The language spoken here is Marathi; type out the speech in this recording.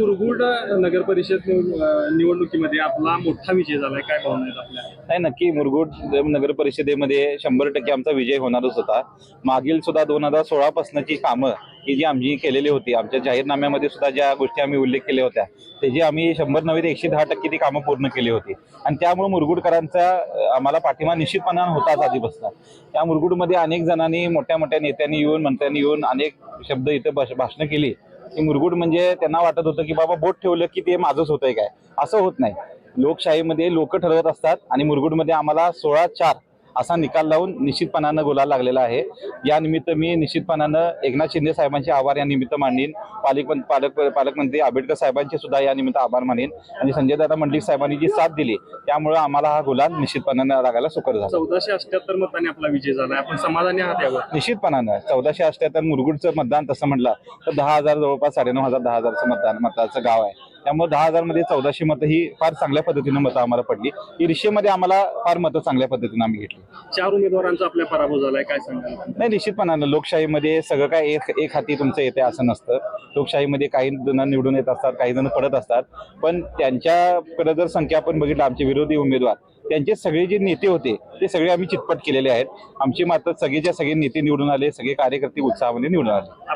मुरगुड नगर परिषद निवडणुकीमध्ये आपला मोठा विजय झालाय काय भावना आहेत आपल्या? नाही नक्की मुरगुड नगर परिषदेमध्ये शंभर टक्के आमचा विजय होणारच होता. मागील सुद्धा दोन हजार सोळा पासनची कामं ही जी आमची केलेली होती आमच्या जाहीरनाम्यामध्ये सुद्धा ज्या गोष्टी आम्ही उल्लेख केल्या होत्या त्याची आम्ही शंभर नव्हे ते एकशे दहा टक्के ती कामं पूर्ण केली होती. आणि त्यामुळे मुरगुडकरांचा आम्हाला पाठिंबा निश्चितपणानं होताच आधीपासून. त्या मुरगुडमध्ये अनेक जणांनी मोठ्या मोठ्या नेत्यांनी येऊन मंत्र्यांनी येऊन अनेक शब्द इथे भाष- भाषणं केली. की मुरगुड म्हणजे त्यांना वाटत होतं की बाबा बोट ठेवलं की ते माझंच होतंय काय? असं होत नाही. लोकशाहीमध्ये लोक ठरवत असतात आणि मुरगुडमध्ये आम्हाला सोळा चार असा निकाल लावून निश्चितपणानं गुलाल लागलेला आहे. या निमित्त मी निश्चितपणानं एकनाथ शिंदे साहेबांचे आभार या निमित्त मांडीन पालक पालक पालकमंत्री आंबेडकर साहेबांचे सुद्धा या निमित्त आभार मानेन आणि संजय दादा मंडलिक साहेबांनी जी साथ दिली त्यामुळे आम्हाला हा गुलाल निश्चितपणानं लागायला सुकर झाला. चौदाशे अठ्याहत्तर मतांनी आपला विजय झालाय आपण समाधानी आहात यावर. निश्चितपणानं. चौदाशे अठ्याहत्तर मुरगुडचं मतदान तसं म्हटलं तर दहा हजार जवळपास साडेनऊ हजार दहा हजारचं मतदान मताचं गाव आहे. त्यामुळे दहा हजारमध्ये चौदाशे मतं ही फार चांगल्या पद्धतीनं मतं आम्हाला पडली. रिक्षेमध्ये आम्हाला फार मतं चांगल्या पद्धतीनं आम्ही घेतली. चार उमेदवारांचा आपल्या पराभव झालाय काय सांगाल? नाही निश्चितपणानं लोकशाहीमध्ये सगळं काय एक एक हाती तुमचं येते असं नसतं. लोकशाहीमध्ये काही जण निवडून येत असतात काही जण पडत असतात. पण त्यांच्याकडे जर संख्या आपण बघितलं आमचे विरोधी उमेदवार त्यांचे सगळे जे नेते होते ते सगळे आम्ही चितपट केलेले आहेत. आमची मात्र सगळेच्या सगळे नेते निवडून आले सगळे कार्यकर्ते उत्साहामध्ये निवडून आले.